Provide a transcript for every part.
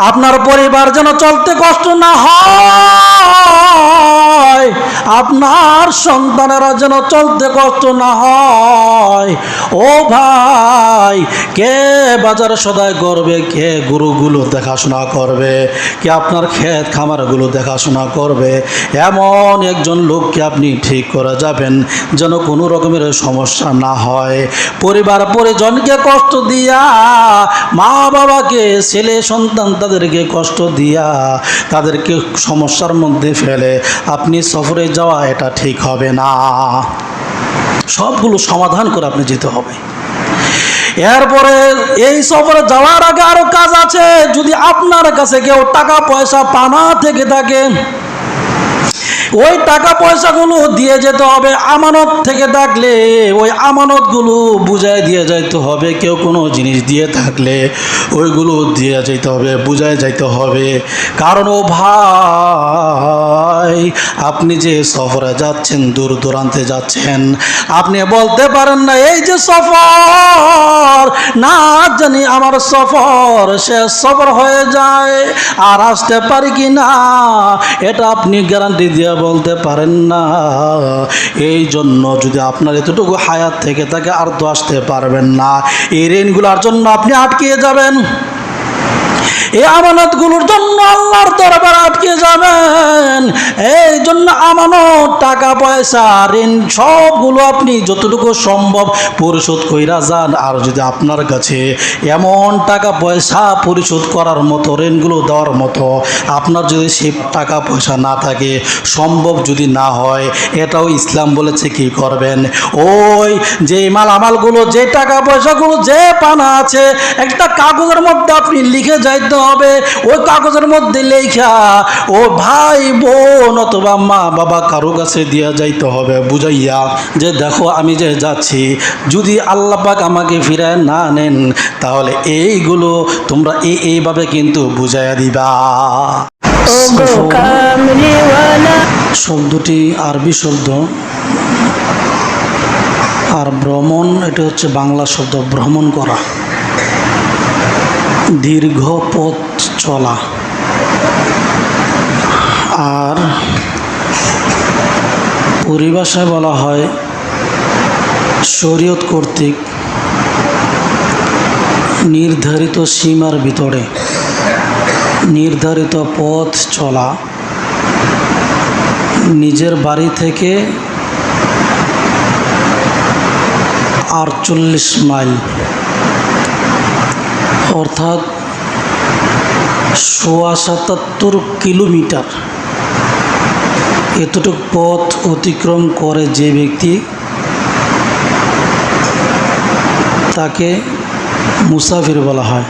আপনার পরিবার যেন চলতে কষ্ট না হয়। আপনার সন্তানেরা যেন চলতে কষ্ট না হয়। ও ভাই, কে বাজার সদাই করবে কে গরুগুলো দেখাশোনা করবে, কে আপনার ক্ষেত খামারগুলো দেখাশোনা করবে? এমন একজন লোককে আপনি ঠিক করে যাবেন যেন কোনো রকমের সমস্যা না হয়। পরিবার পরিজনকে কষ্ট দিয়া, মা বাবাকে, ছেলে সন্তান তাদেরকে কষ্ট দিয়া তাদেরকে সমস্যার মধ্যে ফেলে। আপনি সফরে যাওয়া এটা ঠিক হবে না। সবগুলো সমাধান করে আপনি যেতে হবে। এরপরে এই সফরে যাওয়ার আগে আরও কাজ আছে। যদি আপনার কাছে কেউ টাকা পয়সা পানা থেকে থাকে ওই টাকা পয়সাগুলো দিয়ে যেতে হবে, আমানত থেকে থাকলে ওই আমানতগুলো বুঝায় দিয়ে যাইতে হবে, কেউ কোনো জিনিস দিয়ে থাকলে ওইগুলো দিয়ে যেতে হবে বুঝায় যাইতে হবে। কারণ ও ভাই, আপনি যে সফরে যাচ্ছেন, দূর দূরান্তে যাচ্ছেন, আপনি বলতে পারেন না, এই যে সফর, না জানি আমার সফর শেষ সফর হয়ে যায়, আর আসতে পারি কি না? এটা আপনি গ্যারান্টি দিয়ে বলতে পারেন না। এই জন্য যদি আপনার এতটুকু হায়াত থেকে থাকে, আর তো আসতে পারবেন না। এই ঋণগুলোর জন্য আপনি আটকিয়ে যাবেন। এই আমানতগুলোর জন্য আল্লাহর দরবার আটকে যাবেন। এই জন্য আমানত, টাকা, পয়সা, ঋণ, সবগুলো আপনি যতটুকু সম্ভব পরিশোধ কইরা যান। আর যদি আপনার কাছে এমন টাকা, পয়সা পরিশোধ করার মতো, ঋণগুলো দেওয়ার মতো, আপনার যদি সে টাকা, পয়সা না থাকে, সম্ভব যদি না হয়, এটাও ইসলাম বলেছে কি করবেন? ওই যে মালামালগুলো, যে টাকা, পয়সাগুলো যে পানা আছে, একটা কাগজের মধ্যে আপনি লিখে যাইতে হবে। ওই কাগজের মধ্যে লেখা ও ভাই বোন অথবা মা বাবা কারও কাছে দিয়া যাইতে হবে। বুঝাইয়া যে দেখো আমি যে যাচ্ছি যদি আল্লাহ পাক আমাকে ফিরায় না নেন তাহলে এইগুলো তোমরা এই এইভাবে কিন্তু বুঝাইয়া দিবা। শব্দটি আরবি শব্দ। আর ভ্রমণ এটা হচ্ছে বাংলা শব্দ ভ্রমণ করা। দীর্ঘ পথ চলা। আর পরিভাষায় বলা হয়, শরীয়ত কর্তৃক নির্ধারিত সীমার ভিতরে নির্ধারিত পথ চলা নিজের বাড়ি থেকে আটচল্লিশ মাইল অর্থাৎ সোয়া সাতাত্তর কিলোমিটার। এতটুকু পথ অতিক্রম করে যে ব্যক্তি তাকে মুসাফির বলা হয়।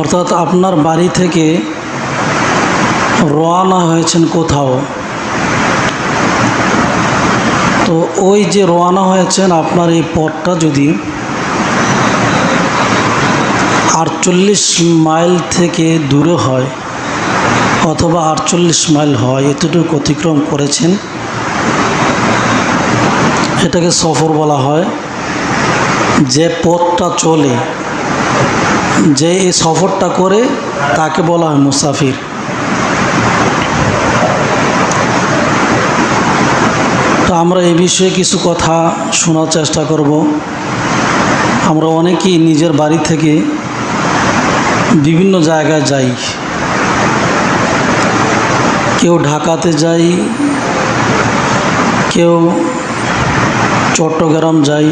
অর্থাৎ আপনার বাড়ি থেকে রওনা হয়েছেন কোথাও, তো ওই যে রওনা হয়েছেন আপনার এই পথটা যদি আটচল্লিশ মাইল থেকে দূরে হয় অথবা আটচল্লিশ মাইল হয়, এতটুকু অতিক্রম করেছেন। এটাকে সফর বলা হয়। যে পথটা চলে, যে এই সফরটা করে, তাকে বলা হয় মুসাফির। তো আমরা এই বিষয়ে কিছু কথা শোনার চেষ্টা করব। আমরা অনেকেই নিজের বাড়ি থেকে বিভিন্ন জায়গায় যাই। কেউ ঢাকাতে যাই, কেউ চট্টগ্রাম যাই,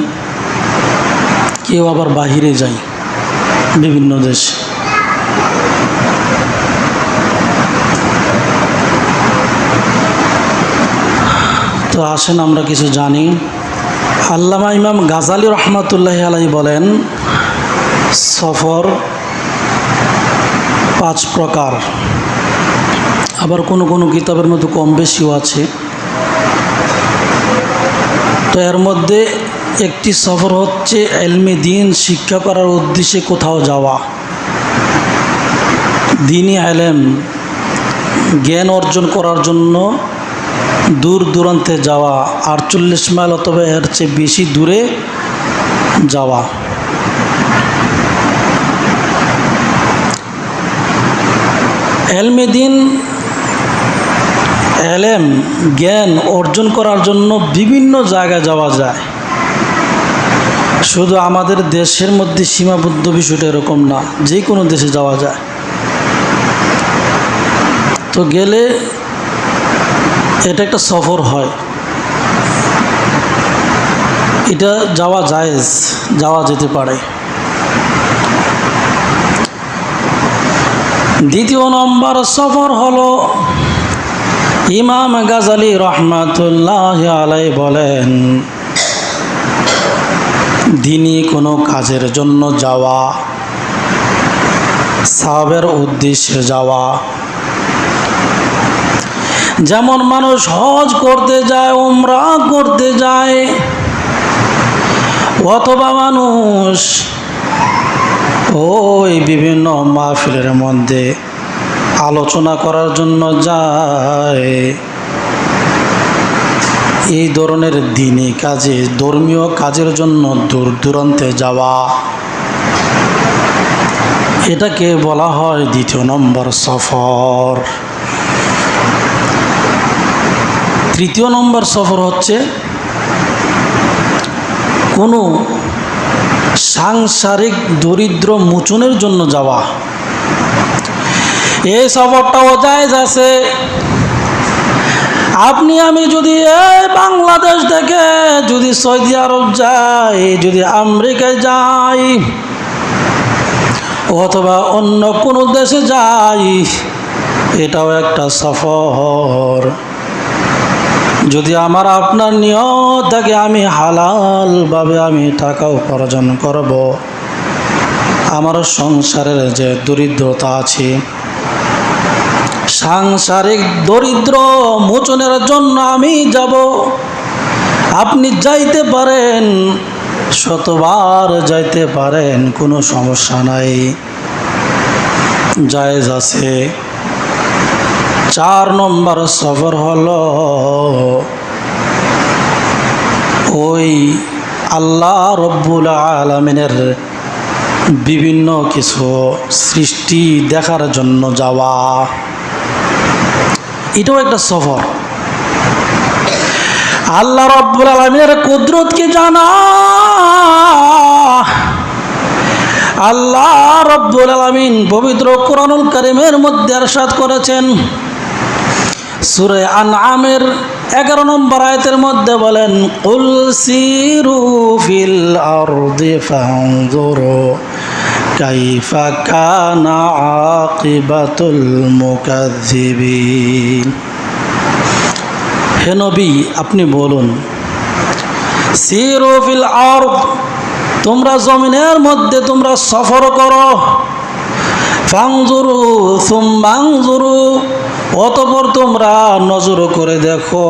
কেউ আবার বাহিরে যাই, বিভিন্ন দেশে। তো আসেন, আমরা কিছু জানি। আল্লামা ইমাম গাজালি রহমতুল্লাহ আলাই বলেন, সফর পাঁচ প্রকার। আবার কোনো কোনো কিতাবের মধ্যে কম বেশিও আছে। তো এর মধ্যে একটি সফর হচ্ছে এলমে দিন শিক্ষা করার উদ্দেশ্যে কোথাও যাওয়া। দিনই আলেম জ্ঞান অর্জন করার জন্য দূর দূরান্তে যাওয়া, আটচল্লিশ মাইল অথবা এর চেয়ে বেশি দূরে যাওয়া। এলমে দিন, এলেম, জ্ঞান অর্জন করার জন্য বিভিন্ন জায়গায় যাওয়া যায়। শুধু আমাদের দেশের মধ্যে সীমাবদ্ধ বিষয়টা এরকম না, যে কোনো দেশে যাওয়া যায়। তো গেলে এটা একটা সফর হয়। এটা যাওয়া জায়েজ, যাওয়া যেতে পারে। দ্বিতীয় নম্বর সফর হলো ইমাম গাজালি রহমাতুল্লাহ আলাই বলেন, দিনই কোনো কাজের জন্য যাওয়া সাবের উদ্দেশ্যে যাওয়া। যেমন মানুষ হজ করতে যায়, উমরা করতে যায়, অথবা মানুষ ওই বিভিন্ন মাহফিলের মধ্যে আলোচনা করার জন্য যায়। এই ধরনের দিনই কাজে, ধর্মীয় কাজের জন্য দূর দূরান্তে যাওয়া। এটাকে বলা হয় দ্বিতীয় নম্বর সফর। তৃতীয় নম্বর সফর হচ্ছে কোনো সাংসারিক দরিদ্র মোচনের জন্য যাওয়া। এই সফরটাও জায়জ আছে। আপনি, আমি যদি এই বাংলাদেশ থেকে যদি সৌদি আরব যাই, যদি আমেরিকায় যাই, অথবা অন্য কোনো দেশে যাই, এটাও একটা সফর। যদি আমার আপনার নিয়ত থাকে আমি হালালভাবে আমি টাকা উপার্জন করব, আমার সংসারের যে দরিদ্রতা আছে, সাংসারিক দরিদ্র মোচনের জন্য আমি যাব। আপনি যাইতে পারেন, শতবার যাইতে পারেন, কোনো সমস্যা নাই। জায়েজ আছে। চার নম্বর সফর হল ওই আল্লাহ রব্বুল আলমিনের বিভিন্ন কিছু সৃষ্টি দেখার জন্য যাওয়া। এটাও একটা সফর। আল্লাহ রব্বুল আলমিনের কুদরতকে জানা। আল্লাহ রব্বুল আলমিন পবিত্র কোরআনুল করিমের মধ্যে আরশাদ করেছেন। সুরে আনআমের এগারো নম্বর আয়তের মধ্যে বলেন, কুল সিরু ফিল আরদি ফানজুরু কাইফা কানা আকিবাতুল মুকাজ্জিবিন হে আপনি বলুন, সিরু আরদ, তোমরা জমিনের মধ্যে তোমরা সফর করো। ফাংজুরু সুম্বাংজুরু অতপর তোমরা নজর করে দেখো।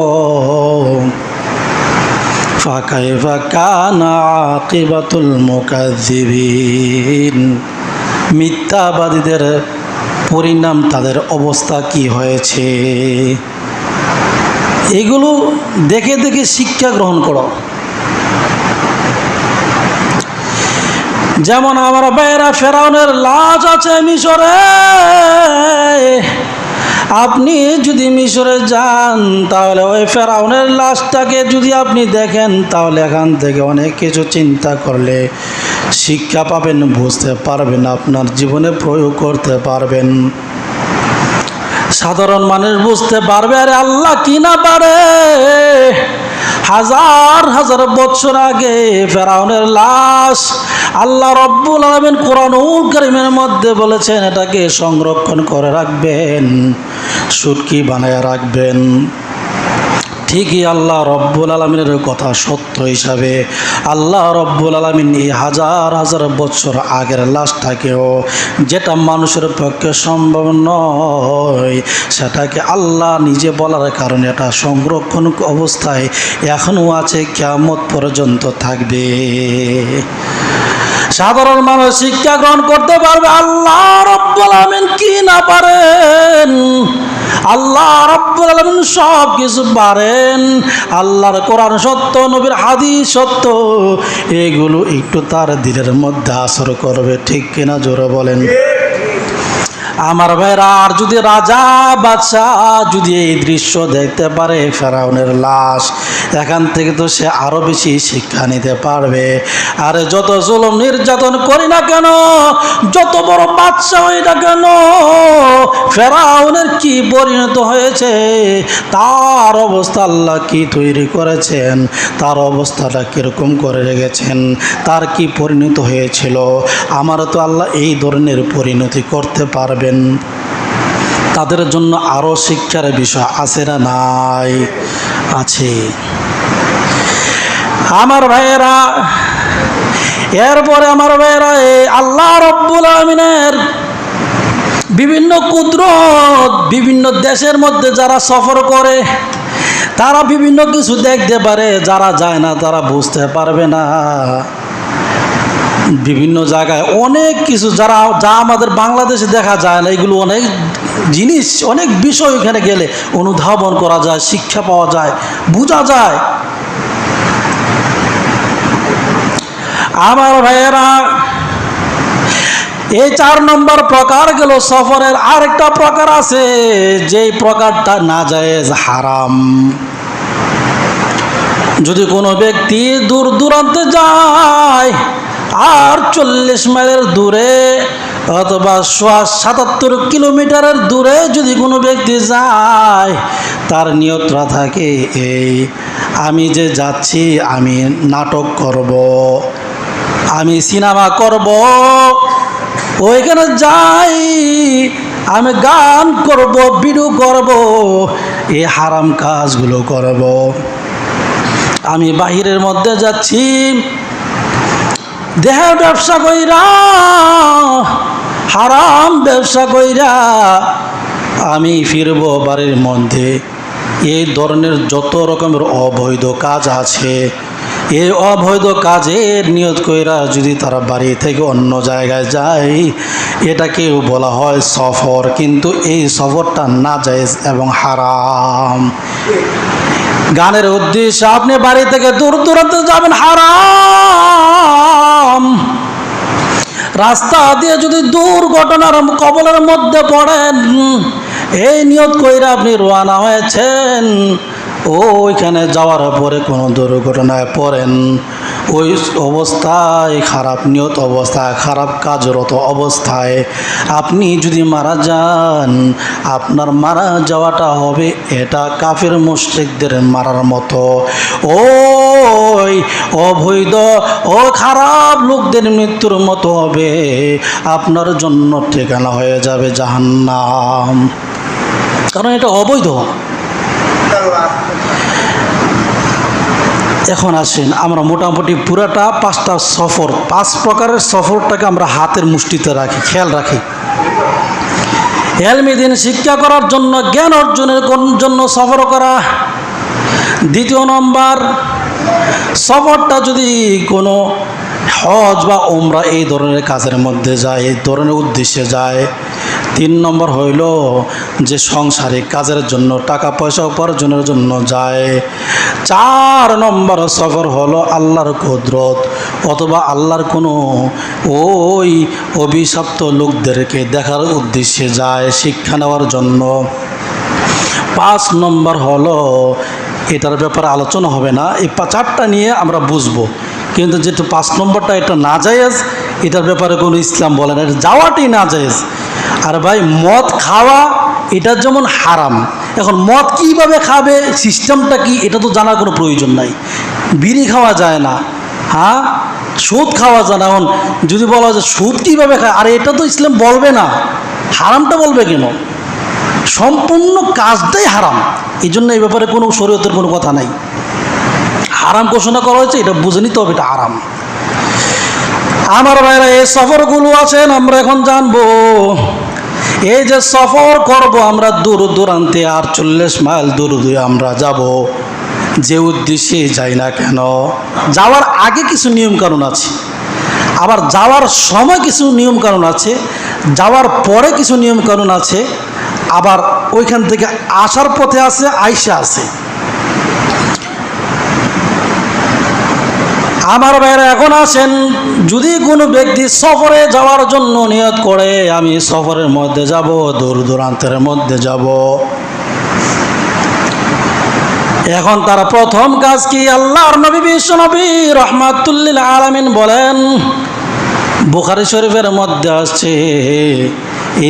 ফাঁকায় ফাঁকা না আকিবাতুল মুকাজ্জিবিন মিথ্যাবাদীদের পরিণাম তাদের অবস্থা কি হয়েছে? এগুলো দেখে দেখে শিক্ষা গ্রহণ করো। যেমন আমার বাইরা ফেরাউনের লাজ আছে মিশরে। আপনি যদি মিশরে যান, তাহলে ওই ফেরাউনের লাশটাকে যদি আপনি দেখেন, তাহলে এখান থেকে অনেক কিছু চিন্তা করলে শিক্ষা পাবেন, বুঝতে পারবেন, আপনার জীবনে প্রয়োগ করতে পারবেন। সাধারণ মানুষ বুঝতে পারবে, আরে আল্লাহ কি না পারে? হাজার হাজার বছর আগে ফেরাউনের লাশ আল্লাহ রব্বুল আলমিন কোরআনুল করিমের মধ্যে বলেছেন, এটাকে সংরক্ষণ করে রাখবেন সুটকি বানায় রাখবেন। ঠিকই আল্লাহ রব্বুল আলমিনের কথা সত্য হিসাবে, আল্লাহ রব্বুল আলমিন এই হাজার হাজার বছর আগের লাশটাকেও যেটা মানুষের পক্ষে সম্ভব নয়, সেটাকে আল্লাহ নিজে বলার কারণে এটা সংরক্ষণ অবস্থায় এখনও আছে কেমত পর্যন্ত থাকবে। সাধারণ মানুষ শিক্ষা গ্রহণ করতে পারবে। আল্লাহ রব্বুল আলমিন কি না পারেন? আল্লাহ রব্বুল আলমিন সব কিছু পারেন। আল্লাহর কোরআন সত্য, নবীর হাদি সত্য, এগুলো একটু তার দিলের মধ্যে আসর করবে। ঠিক কিনা জোরে বলেন? আমার ভাইরা, আর যদি রাজা বাদশাহ যদি এই দৃশ্য দেখতে পারে, ফেরাউনের লাশ, এখান থেকে তো সে আরও বেশি শিক্ষা নিতে পারবে। আরে যত জুলুম নির্যাতন করি না কেন, যত বড় বাদশাহ হই না কেন, ফেরাউনের কি পরিণত হয়েছে, তার অবস্থা আল্লাহ কি তৈরি করেছেন, তার অবস্থাটা কীরকম করে রেখেছেন, তার কি পরিণত হয়েছিল? আমার তো আল্লাহ এই ধরনের পরিণতি করতে পারবেন তাদের জন্য আরও শিক্ষার বিষয় আছে না নাই? আছে। আমার ভাইয়েরা, এরপরে আমার ভাইয়েরা, এই আল্লাহ রব্বুল আমিনের বিভিন্ন কুদরত, বিভিন্ন দেশের মধ্যে যারা সফর করে, তারা বিভিন্ন কিছু দেখতে পারে, যারা যায় না তারা বুঝতে পারবে না। বিভিন্ন জায়গায় অনেক কিছু যারা, যা আমাদের বাংলাদেশে দেখা যায় না, এগুলো অনেক জিনিস, অনেক বিষয় ওখানে গেলে অনুধাবন করা যায়, শিক্ষা পাওয়া যায়, বোঝা যায়। আমার ভাইয়েরা, এই চার নম্বর প্রকার গেল সফরের আরেকটা প্রকার আছে, যেই প্রকারটা না যায় হারাম। যদি কোনো ব্যক্তি দূর দূরান্তে যায় আর চল্লিশ মাইলের দূরে অথবা সাতাত্তর কিলোমিটারের দূরে যদি কোনো ব্যক্তি যায়, তার নিয়তরা থাকে, এই আমি যে যাচ্ছি, আমি নাটক করব, আমি সিনেমা করব, ওইখানে যাই, আমি গান করব ভিডিও করব, এই হারাম কাজগুলো করব। আমি বাহিরের মধ্যে যাচ্ছি দেহের ব্যবসা কইরা, হারাম ব্যবসা কইরা আমি ফিরব বাড়ির মধ্যে। এই ধরনের যত রকমের অবৈধ কাজ আছে, এই অবৈধ কাজের নিয়ত কইরা যদি তারা বাড়ি থেকে অন্য জায়গায় যায়, এটাকেও বলা হয় সফর। কিন্তু এই সফরটা না যায় এবং হারাম। গানের উদ্দেশ্য আপনি বাড়ি থেকে দূর দূরান্তে যাবেন, হারাম! রাস্তা দিয়ে যদি দুর্ঘটনার কবলের মধ্যে পড়েন এই নিয়ত কইরা আপনি রোয়ানা হয়েছেন। ওইখানে যাওয়ার পরে কোনো দুর্ঘটনায় পড়েন। ওই অবস্থায়, খারাপ নিয়ত অবস্থায়, খারাপ কাজরত অবস্থায় আপনি যদি মারা যান, আপনার মারা যাওয়াটা হবে এটা কাফের মুশ্রিকদের মারার মতো। ওই অবৈধ ও খারাপ লোকদের মৃত্যুর মতো হবে। আপনার জন্য ঠিকানা হয়ে যাবে জাহান্নাম। কারণ এটা অবৈধ। এখন আসেন, আমরা মোটামুটি পুরাটা পাঁচটা সফর, পাঁচ প্রকারের সফরটাকে আমরা হাতের মুষ্টিতে রাখি, খেয়াল রাখি। এলমিদিন শিক্ষা করার জন্য, জ্ঞান অর্জনের জন্য সফর করা। দ্বিতীয় নম্বর, সফরটা যদি কোনো হজ বা ওমরা এই ধরনের কাজের মধ্যে যায়, এই ধরনের উদ্দেশ্যে যায়। তিন নম্বর হইল যে সংসারিক কাজের জন্য টাকা পয়সা উপার্জনের জন্য যায়। চার নম্বর সফর হলো আল্লাহর কুদরত অথবা আল্লাহর কোনো ওই অভিশপ্ত লোকদেরকে দেখার উদ্দেশ্যে যায় শিক্ষা নেওয়ার জন্য। পাঁচ নম্বর হলো, এটার ব্যাপারে আলোচনা হবে না, এই চারটা নিয়ে আমরা বুঝব। কিন্তু যেটা পাঁচ নম্বরটা এটা না জায়েজ, এটার ব্যাপারে কোনো ইসলাম বলে না, এটা যাওয়াটাই না জায়েজ। আর ভাই, মদ খাওয়া, এটা যেমন হারাম। এখন মদ কীভাবে খাবে, সিস্টেমটা কি, এটা তো জানার কোনো প্রয়োজন নাই। বিড়ি খাওয়া যায় না হ্যাঁ? সুদ খাওয়া যায় না। এখন যদি বলা যায় সুদ কীভাবে খায়, আর এটা তো ইসলাম বলবে না। হারামটা বলবে কেন? সম্পূর্ণ কাজটাই হারাম। এই জন্য এই ব্যাপারে কোনো শরীয়তের কোনো কথা নাই। হারাম ঘোষণা করা হয়েছে, এটা বুঝে নিতে হবে, এটা আরাম আমার ভাইরা, এই সফরগুলো আছেন আমরা এখন জানব। এই যে সফর করব আমরা দূর দূরান্তে, আর চল্লিশ মাইল দূর দূরে আমরা যাব। যে উদ্দেশ্যে যাই না কেন, যাওয়ার আগে কিছু নিয়ম নিয়মকানুন আছে, আবার যাওয়ার সময় কিছু নিয়ম নিয়মকানুন আছে, যাওয়ার পরে কিছু নিয়ম নিয়মকানুন আছে, আবার ওইখান থেকে আসার পথে আছে, আইসা আছে। আমার বাইরে এখন আসেন। যদি কোনো ব্যক্তি সফরে যাওয়ার জন্য নিয়ত করে, আমি সফরের মধ্যে যাব, দূর দূরান্তের মধ্যে যাব। এখন তার প্রথম কাজ কি? আল্লাহর নবী, বিশ্ব নবী রহমাতুল্লিল আলামিন বলেন, বুখারি শরীফের মধ্যে আসছে,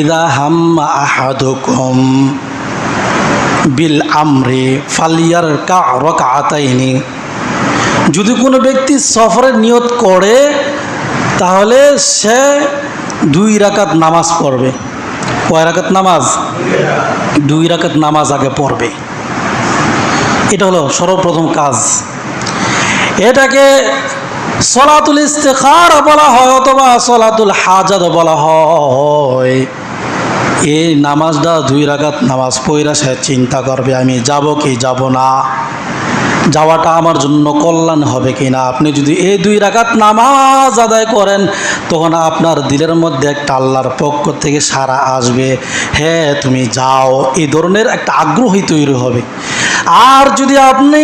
ইদা হাম্মা আহাদুকুম বিল আমরি ফালিয়ার কা রকাতাইনি যদি কোনো ব্যক্তি সফরের নিয়ত করে, তাহলে সে দুই রাকাত নামাজ পড়বে। কয় রাকাত নামাজ? দুই রাকাত নামাজ আগে পড়বে। এটা হলো সর্বপ্রথম কাজ। এটাকে সলাতুল ইস্তেখার বলা হয় অথবা সলাতুল হাজাদ বলা হয়। এই নামাজটা দুই রাকাত নামাজ পইরা সে চিন্তা করবে, আমি যাব কি যাব না। যাওয়াটা আমার জন্য কল্যাণ হবে কি না আপনি যদি এই দুই রাকাত নামাজ আদায় করেন, তখন আপনার দিলের মধ্যে একটা আল্লাহর পক্ষ থেকে সারা আসবে। হ্যাঁ তুমি যাও, এই ধরনের একটা আগ্রহী তৈরি হবে। আর যদি আপনি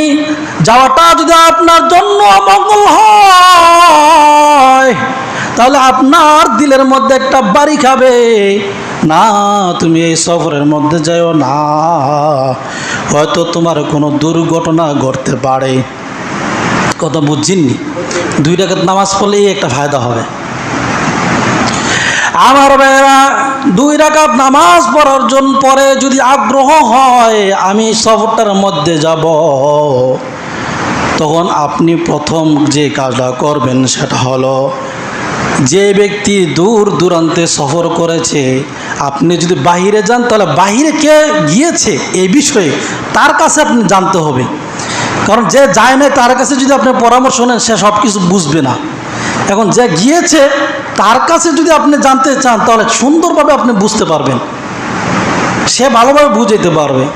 যাওয়াটা যদি আপনার জন্য অমঙ্গল হয়, তাহলে আপনার দিলের মধ্যে একটা বাড়ি খাবে। না, তুমি এই সফরের মধ্যে যাও না। হয়তো তোমার কোনো দুর্ঘটনা ঘটতে পারে। কথা বুঝছেননি? দুই টাকার নামাজ পড়লেই একটা ফায়দা হবে। আমার ভাইয়েরা, দুই রাকাত নামাজ পড়ার জন্য পরে যদি আগ্রহ হয়, আমি সফরটার মধ্যে যাব। তখন আপনি প্রথম যে কাজটা করবেন সেটা হলো যে ব্যক্তি দূর দূরান্তে সফর করেছে, আপনি যদি বাহিরে যান, তাহলে বাহিরে কে গিয়েছে এই বিষয়ে তার কাছে আপনি জানতে হবে। কারণ যে যায় না তার কাছে যদি আপনি পরামর্শ নেন, সে সব কিছু বুঝবে না। এখন যে গিয়েছে, তার কাছে যদি আপনি জানতে চান, তাহলে সুন্দরভাবে আপনি বুঝতে পারবেন। সে ভালোভাবে বুঝাইতে পারবে।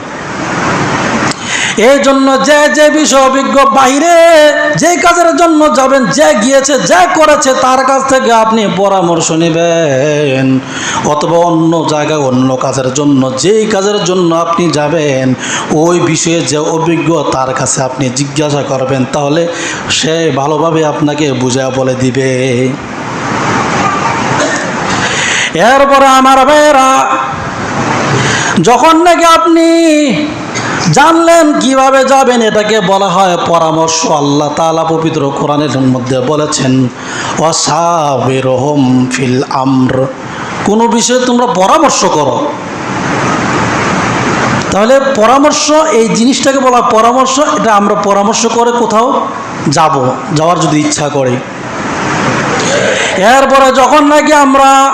এই জন্য যে যে বিষয় অভিজ্ঞ বাহিরে যে কাজের জন্য যাবেন, যে গিয়েছে, যে করেছে, তার কাছ থেকে আপনি পরামর্শ নেবেন। অথবা অন্য জায়গায় অন্য কাজের জন্য, যেই কাজের জন্য আপনি যাবেন, ওই বিষয়ে যে অভিজ্ঞ, তার কাছে আপনি জিজ্ঞাসা করবেন, তাহলে সে ভালোভাবে আপনাকে বুঝা বলে দিবে। এরপরে আমার ভাইয়েরা, যখন নাকি আপনি জানলেন কীভাবে যাবেন? এটাকে বলা হয় পরামর্শ। আল্লাহ তালা পবিত্র কোরআনের মধ্যে বলেছেন অসাবেরহম ফিল আমর। কোনো বিষয়ে তোমরা পরামর্শ করো। তাহলে পরামর্শ, এই জিনিসটাকে বলা পরামর্শ। এটা আমরা পরামর্শ করে কোথাও যাব, যাওয়ার যদি ইচ্ছা করে। এরপরে যখন নাকি আমরা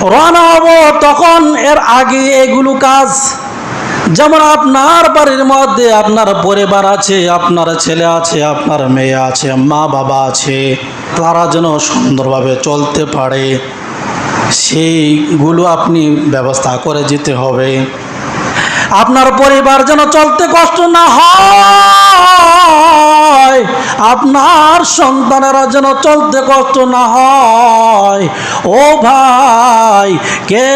রওনা হব, তখন এর আগে এগুলো কাজ যেমন আপনার বাড়ির মধ্যে আপনার পরিবার আছে, আপনার ছেলে আছে, আপনার মেয়ে আছে, মা বাবা আছে, তারা যেন সুন্দরভাবে চলতে পারে, সেইগুলো আপনি ব্যবস্থা করে যেতে হবে। আপনার পরিবার যেন চলতে কষ্ট না হয়। আপনার সন্তানেরা যেন চলতে কষ্ট না হয়। ও ভাই, কে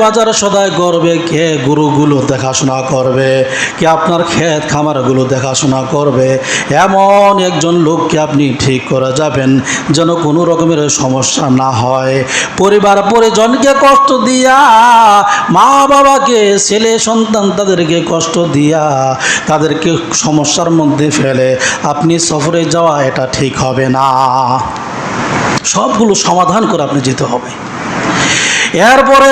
বাজার সদাই করবে কে গরুগুলো দেখাশোনা করবে, কে আপনার ক্ষেত খামারগুলো দেখাশোনা করবে? এমন একজন লোককে আপনি ঠিক করে যাবেন যেন কোনো রকমের সমস্যা না হয়। পরিবার পরিজনকে কষ্ট দিয়া, মা বাবাকে, ছেলে সন্তান তাদেরকে কষ্ট দিয়া তাদেরকে সমস্যার মধ্যে ফেলে। আপনি সফরে যাওয়া এটা ঠিক হবে না। সবগুলো সমাধান করে আপনি যেতে হবে। এরপরে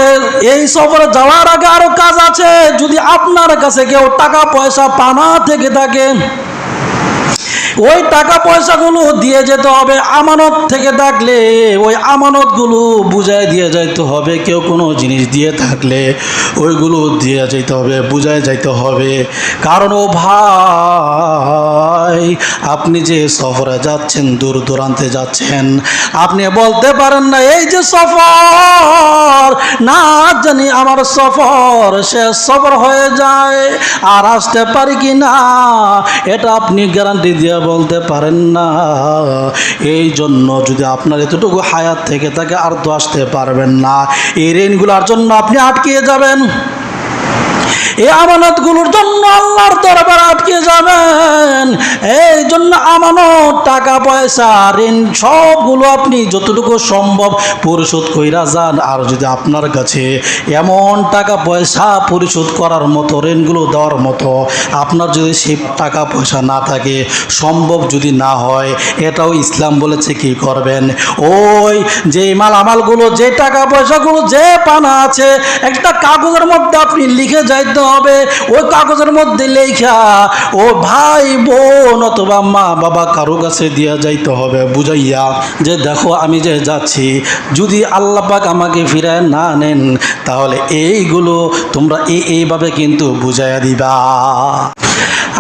এই সফরে যাওয়ার আগে আরও কাজ আছে। যদি আপনার কাছে কেউ টাকা পয়সা পানা থেকে থাকে ওই টাকা পয়সাগুলো দিয়ে যেতে হবে, আমানত থেকে থাকলে ওই আমানতগুলো বুঝাই দিয়ে যাইতে হবে, কেউ কোনো জিনিস দিয়ে থাকলে ওইগুলো দিয়ে যেতে হবে বুঝাই যাইতে হবে। কারণ ও ভাই, আপনি যে সফরে যাচ্ছেন, দূর দূরান্তে যাচ্ছেন, আপনি বলতে পারেন না, এই যে সফর, না জানি আমার সফর সে সফর হয়ে যায়, আর আসতে পারি কি না? এটা আপনি গ্যারান্টি দিয়ে বলতে পারেন না। এই জন্য যদি আপনার এতটুকু হায়াত থেকে থাকে, আর তো আসতে পারবেন না। এই ঋণগুলোর জন্য আপনি আটকিয়ে যাবেন। এই আমানতগুলোর জন্য আল্লাহর দরবার আটকে যাবেন। এই জন্য আমানত, টাকা, পয়সা, ঋণ সবগুলো আপনি যতটুকু সম্ভব পরিশোধ কইরা যান। আর যদি আপনার কাছে এমন টাকা, পয়সা পরিশোধ করার মতো, ঋণগুলো দেওয়ার মতো আপনার যদি সে টাকা, পয়সা না থাকে, সম্ভব যদি না হয়, এটাও ইসলাম বলেছে কি করবেন? ওই যে মালামালগুলো যে টাকা, পয়সাগুলো, যে পানা আছে, একটা কাগজের মধ্যে আপনি লিখে যাইতে হবে। ওই কাগজের মধ্যে লেখা, ও ভাই বোন, অথবা মা বাবা কারও কাছে দিয়া যাইতে হবে। বুঝাইয়া যে, দেখো, আমি যে যাচ্ছি, যদি আল্লাহ পাক আমাকে ফিরায় না নেন, তাহলে এইগুলো তোমরা এই এইভাবে কিন্তু বুঝাইয়া দিবা।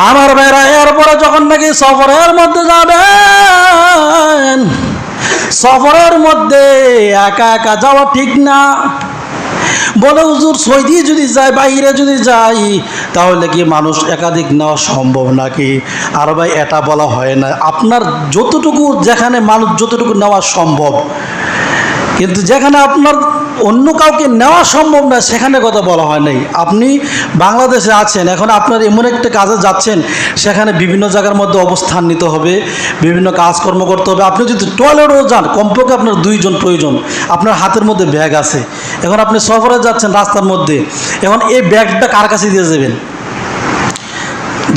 আমার ভাইরা, এরপরে যখন নাকি সফরের মধ্যে যাবেন, সফরের মধ্যে একা একা যাওয়া ঠিক না। বলে, হুজুর, সৌদি যদি যায় বাইরে যদি যাই, তাহলে কি মানুষ একাধিক নেওয়া সম্ভব নাকি? আর ভাই, এটা বলা হয় না। আপনার যতটুকু যেখানে মানুষ যতটুকু নেওয়া সম্ভব কিন্তু যেখানে আপনার অন্য কাউকে নেওয়া সম্ভব না, সেখানে কথা বলা হয় নাই। আপনি বাংলাদেশে আছেন, এখন আপনার এমন একটা কাজে যাচ্ছেন, সেখানে বিভিন্ন জায়গার মধ্যে অবস্থান নিতে হবে, বিভিন্ন কাজকর্ম করতে হবে। আপনি যদি টয়লেটও যান, কমপক্ষে আপনার দুইজন প্রয়োজন। আপনার হাতের মধ্যে ব্যাগ আছে। এখন আপনি সফরে যাচ্ছেন রাস্তার মধ্যে, এখন এই ব্যাগটা কার কাছে দিয়ে যাবেন?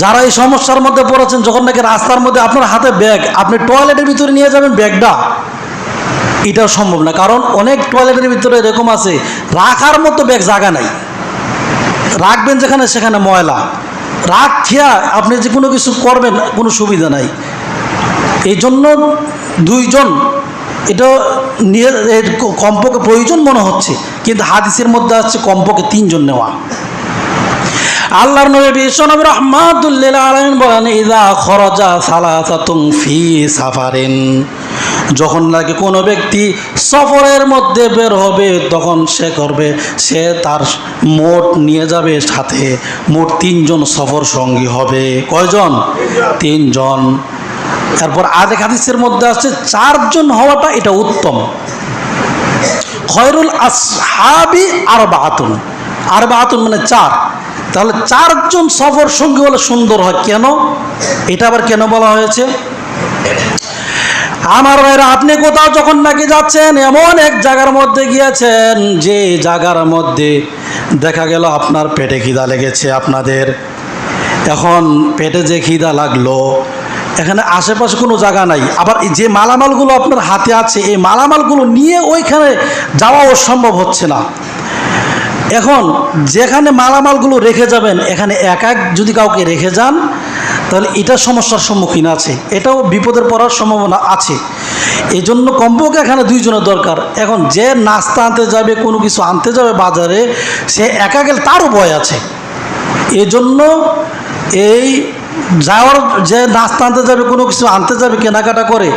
যারা এই সমস্যার মধ্যে পড়েছেন, যখন নাকি রাস্তার মধ্যে আপনার হাতে ব্যাগ আপনি টয়লেটের ভিতরে নিয়ে যাবেন ব্যাগটা এটাও সম্ভব না। কারণ অনেক টয়লেটের ভিতরে এরকম আছে, রাখার মতো ব্যাগ জায়গা নাই। রাখবেন যেখানে, সেখানে ময়লা। রাখ খেয়া আপনি যে কোনো কিছু করবেন, কোনো সুবিধা নাই। এই জন্য দুইজন, এটা নিয়ে কমপক্ষে প্রয়োজন মনে হচ্ছে, কিন্তু হাদিসের মধ্যে আছে কমপক্ষে তিনজন নেওয়া। আল্লাহর নবী বিশ্বনবী রহমাতুল্লিল আলমিন বলেন, ইদা খরজা সালাসাতুং ফি সাফারিন। যখন নাকি কোনো ব্যক্তি সফরের মধ্যে বের হবে, তখন সে করবে, সে তার মোট নিয়ে যাবে সাথে মোট তিনজন সফর সঙ্গী হবে। কয়জন? তিনজন। তারপর আরেক হাদিসের মধ্যে আছে চারজন হওয়াটা এটা উত্তম। খয়রুল আসহাবি আর বাহাতুন আর বাহাতুন মানে চার। তাহলে চারজন সফর সঙ্গী হলে সুন্দর হয়। কেন? এটা আবার কেন বলা হয়েছে? আমার ভাইরা, আপনি কোথাও যখন নাকি যাচ্ছেন, এমন এক জায়গার মধ্যে গিয়েছেন, যে জায়গার মধ্যে দেখা গেল আপনার পেটে খিদা লেগেছে আপনাদের। এখন পেটে যে খিদা লাগল, এখানে আশেপাশে কোনো জায়গা নাই। আবার যে মালামালগুলো আপনার হাতে আছে, এই মালামালগুলো নিয়ে ওইখানে যাওয়া সম্ভব হচ্ছে না। এখন যেখানে মালামালগুলো রেখে যাবেন, এখানে এক এক যদি কাউকে রেখে যান তাহলে এটা সমস্যার সম্মুখীন আছে, এটাও বিপদের পড়ার সম্ভাবনা আছে। এই জন্য কমপক্ষে এখানে দুইজনের দরকার। এখন যে নাস্তা আনতে যাবে, কোনো কিছু আনতে যাবে বাজারে, সে একা গেলে তারও ভয় আছে। এজন্য এই যাওয়ার যে নাস্তা আনতে যাবে, কোনো কিছু আনতে যাবে, কেনাকাটা করে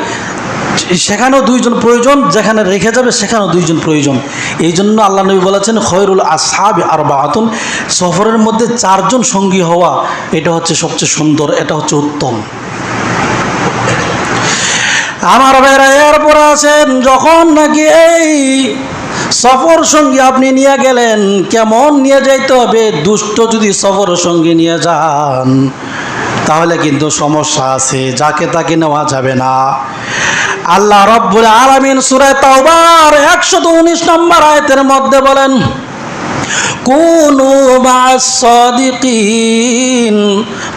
সেখানেও দুইজন প্রয়োজন, যেখানে রেখে যাবে সেখানেও দুইজন প্রয়োজন। এই জন্য আল্লাহ নবী বলেছেন খয়রুল আসাব আর বাহাতুন সফরের মধ্যে চারজন সঙ্গী হওয়া, এটা হচ্ছে সবচেয়ে সুন্দর, এটা হচ্ছে উত্তম। আমার ভাইরা, এরপর আছেন, যখন নাকি এই সফর সঙ্গী আপনি নিয়ে গেলেন, কেমন নিয়ে যাইতে হবে? দুষ্ট যদি সফর সঙ্গী নিয়ে যান, তাহলে কিন্তু সমস্যা আছে, যাকে তাকে নেওয়া যাবে না। আল্লাহ রব্বুল আলমিন সুরায় তাওবার 119 নম্বর আয়তের মধ্যে বলেন কুনু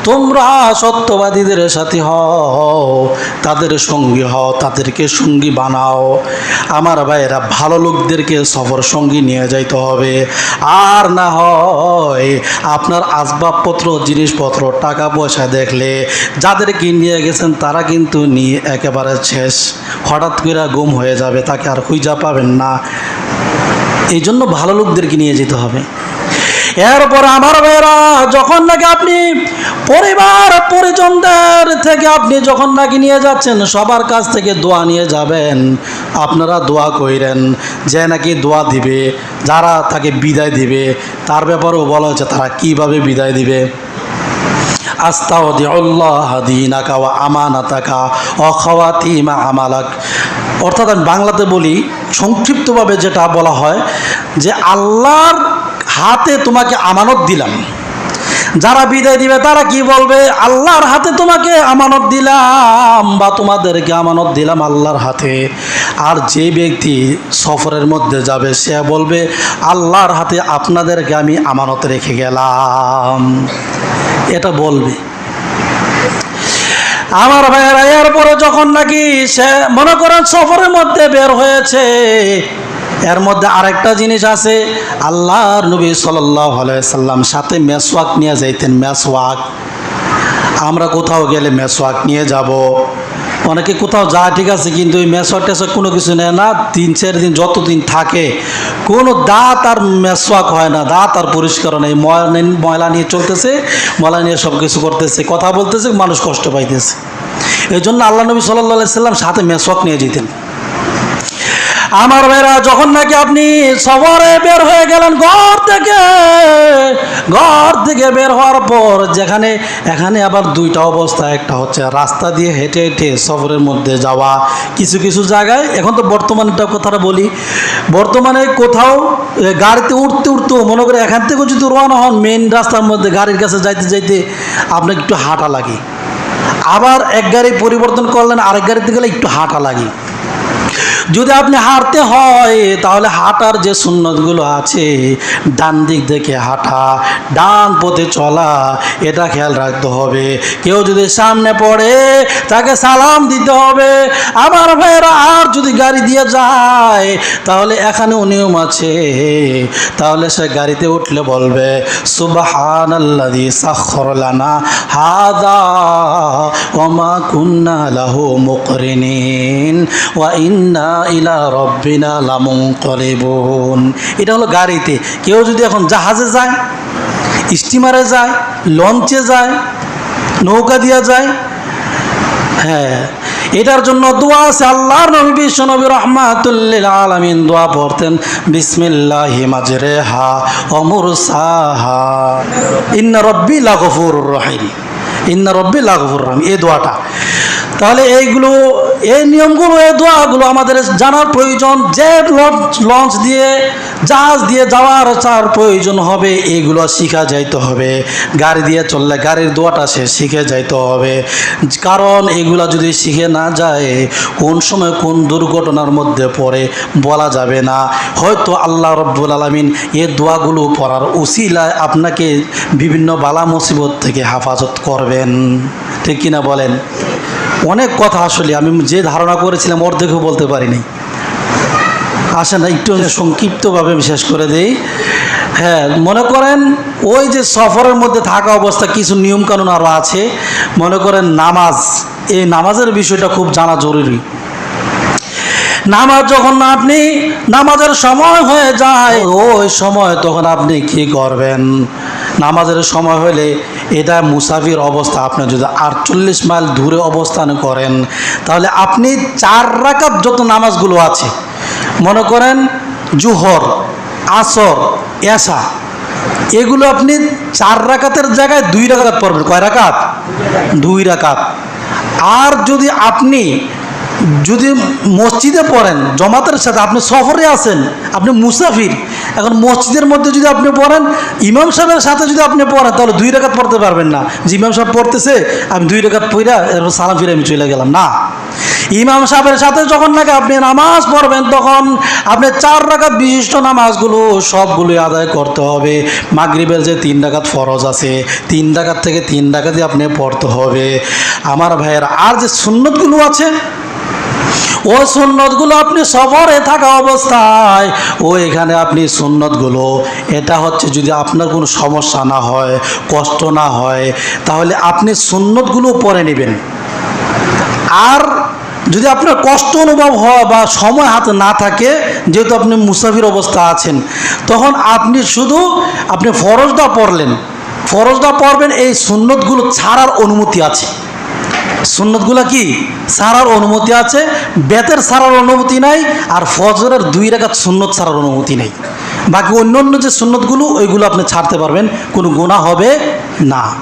তোমরা সত্যবাদীদের সাথে হও, তাদের সঙ্গী হও, তাদেরকে সঙ্গী বানাও। আমার ভাইয়েরা, ভালো লোকদেরকে সফর সঙ্গী নিয়ে যাইতে হবে। আর না হয় আপনার আসবাবপত্র, জিনিসপত্র টাকা পয়সা দেখলে যাদেরকে নিয়ে গেছেন, তারা কিন্তু নিয়ে একেবারে শেষ। হঠাৎ করে গুম হয়ে যাবে, তাকে আর খুঁজা পাবেন না। এই জন্য ভালো লোকদেরকে নিয়ে যেতে হবে। এরপর আমার ভাইরা যখন নাকি আপনি পরিবার পরিজনদের থেকে আপনি যখন নাকি নিয়ে যাচ্ছেন, সবার কাছ থেকে দোয়া নিয়ে যাবেন। আপনারা দোয়া কইরেন যে নাকি দোয়া দিবে, যারা তাকে বিদায় দিবে, তার ব্যাপারেও বলা হয়েছে তারা কীভাবে বিদায় দিবে। আমালাক। অর্থাৎ আমি বাংলাতে বলি, সংক্ষিপ্তভাবে যেটা বলা হয় যে আল্লাহর হাতে তোমাকে আমানত দিলাম। যারা বিদায় দিবে, তারা কি বলবে? আল্লাহর হাতে তোমাকে আমানত দিলাম বা তোমাদেরকে আমানত দিলাম আল্লাহর হাতে। আর যে ব্যক্তি সফরের মধ্যে যাবে, সে বলবে, আল্লাহর হাতে আপনাদেরকে আমি আমানত রেখে গেলাম। এটা বলবে। আমার ভাইয়েরা এরপরে যখন নাকি সে মনে করেন সফরের মধ্যে বের হয়েছে, এর মধ্যে আরেকটা জিনিস আছে, আল্লাহর নবী সাল্লাম সাথে মেসওয়াক নিয়ে যাইতেন, মেসওয়াক। আমরা কোথাও গেলে মেসওয়াক নিয়ে যাব। অনেকে কোথাও যায়, ঠিক আছে, কিন্তু ওই মেসোয়া টেসোয়া কোনো কিছু নেয় না, তিন, চার দিন যত দিন থাকে, কোনো দাঁত আর মেসোয়াক হয় না, দাঁত আর পরিষ্কার নেই, ময়লা নিয়ে- চলতেছে, ময়লা নিয়ে সব কিছু করতেছে, কথা বলতেছে, মানুষ কষ্ট পাইতেছে। এই জন্য আল্লাহ নবী সাল্লাহ সাল্লাম সাথে মেসোয়াক নিয়ে যেতেন। আমার ভাইরা, যখন নাকি আপনি সফরে বের হয়ে গেলেন ঘর থেকে ঘর থেকে বের হওয়ার পর যেখানে, এখানে আবার দুইটা অবস্থা, একটা হচ্ছে রাস্তা দিয়ে হেঁটে হেঁটে সফরের মধ্যে যাওয়া, কিছু কিছু জায়গায়, এখন তো বর্তমানটা কথাটা বলি, বর্তমানে কোথাও গাড়িতে উঠতে উঠতেও মনে করে এখান থেকে যদি রওনা হন মেন রাস্তার মধ্যে গাড়ির কাছে যাইতে যাইতে আপনাকে একটু হাঁটা লাগে। আবার এক গাড়ি পরিবর্তন করলেন, আরেক গাড়িতে গেলে একটু হাঁটা লাগে। যদি আপনি হাঁটতে হয়, তাহলে হাঁটার যে সুন্নতগুলো আছে, ডান দিক থেকে হাঁটা, ডান পথে চলা, এটা খেয়াল রাখতে হবে। কেউ যদি সামনে পড়ে, তাকে সালাম দিতে হবে। আমার ভাইয়েরা, আর যদি গাড়ি দিয়ে যায়, তাহলে এখানেও নিয়ম আছে তাহলে সে গাড়িতে উঠলে বলবে সুবাহান আল্লাদি সাখরলানা হাদা ওমা কুন্না লাহু মুকরিনিন ওয়া ইন্না ইলা রব্বিনা লামুনকলিবুন। এটা হলো গাড়িতে। কেউ যদি এখন জাহাজে যায়, স্টিমারে যায়, লঞ্চে যায়, নৌকা দিয়া যায় হ্যাঁ এটার জন্য দোয়া আছে আল্লাহর নবী, বিশ্ব নবী রহমাতুল্লিল আলামিন দোয়া পড়তেন, বিসমিল্লাহি মাজরেহা অমর সাহা ইন্না রব্বি লাগফুর রহিম। ইন্না রব্বি লাগফুর রহিম। এই দোয়াটা। তাহলে এইগুলো, এই নিয়মগুলো, এই দোয়াগুলো আমাদের জানার প্রয়োজন। যে লঞ্চ লঞ্চ দিয়ে, জাহাজ দিয়ে যাওয়ার চার প্রয়োজন হবে, এগুলো শিখা যাইতে হবে। গাড়ি দিয়ে চললে গাড়ির দোয়াটা সে শিখে যাইতে হবে। কারণ এগুলো যদি শিখে না যায়, কোন সময় কোন দুর্ঘটনার মধ্যে পড়ে বলা যাবে না। হয়তো আল্লাহ রব্বুল আলমিন এ দোয়াগুলো পড়ার উসিলায় আপনাকে বিভিন্ন বালা মুসিবত থেকে হেফাজত করবেন। ঠিক কিনা বলেন? অনেক কথা আসলে, আমি যে ধারণা করেছিলাম অর্ধেকও বলতে পারিনি। আসেন একটু সংক্ষিপ্তভাবে আমি শেষ করে দিই। হ্যাঁ মনে করেন ওই যে সফরের মধ্যে থাকা অবস্থা, কিছু নিয়মকানুন আরও আছে। মনে করেন নামাজ, এই নামাজের বিষয়টা খুব জানা জরুরি। নামাজ যখন আপনি নামাজের সময় হয়ে যায়, ওই সময় তখন আপনি কি করবেন? নামাজের সময় হলে এটা মুসাফির অবস্থা। আপনি যদি আটচল্লিশ মাইল দূরে অবস্থান করেন, তাহলে আপনি চার রাকাত যত নামাজগুলো আছে, মনে করেন জুহর, আসর এসা এগুলো আপনি চার রাকাতের জায়গায় দুই রাকাত পড়বেন। কয় রাকাত? দুই রাকাত। আর যদি আপনি যদি মসজিদে পড়েন, জমাতের সাথে আপনি সফরে আছেন, আপনি মুসাফির, এখন মসজিদের মধ্যে যদি আপনি পড়েন, ইমাম সাহেবের সাথে যদি আপনি পড়েন, তাহলে দুই রেখাত পড়তে পারবেন না। যে ইমাম সাহেব পড়তেছে, আমি দুই রেখাত পড়া এরপর সালাম ফিরে আমি চলে গেলাম। না। ইমাম সাহেবের সাথে যখন নাকি আপনি নামাজ পড়বেন, তখন আপনি চার রাকাত বিশিষ্ট নামাজগুলো সবগুলো আদায় করতে হবে। মাগরিবের যে তিন রাকাত ফরজ আছে, তিন রাকাত থেকে তিন রাকাতই আপনি পড়তে হবে। আমার ভাইয়ের আর যে সুন্নতগুলো আছে ওই সুন্নতগুলো আপনি সফরে থাকা অবস্থায়, ও এখানে আপনি সুন্নতগুলো, এটা হচ্ছে যদি আপনার কোনো সমস্যা না হয়, কষ্ট না হয়, তাহলে আপনি সুন্নতগুলো পরে নেবেন। আর যদি আপনার কষ্ট অনুভব হয় বা সময় হাতে না থাকে, যেহেতু আপনি মুসাফির অবস্থা আছেন, তখন আপনি শুধু আপনি ফরজদা পড়লেন। ফরজটা পড়বেন, এই সুন্নতগুলো ছাড়ার অনুমতি আছে। সুন্নতগুলো কি? সারার অনুমতি আছে, বেতের সারার অনুমতি নাই, আর ফজরের দুই রেখাত সুন্নত সারার অনুমতি নেই। বাকি অন্য অন্য যে সুন্নতগুলো, ওইগুলো আপনি ছাড়তে পারবেন, কোনো গোনা হবে না।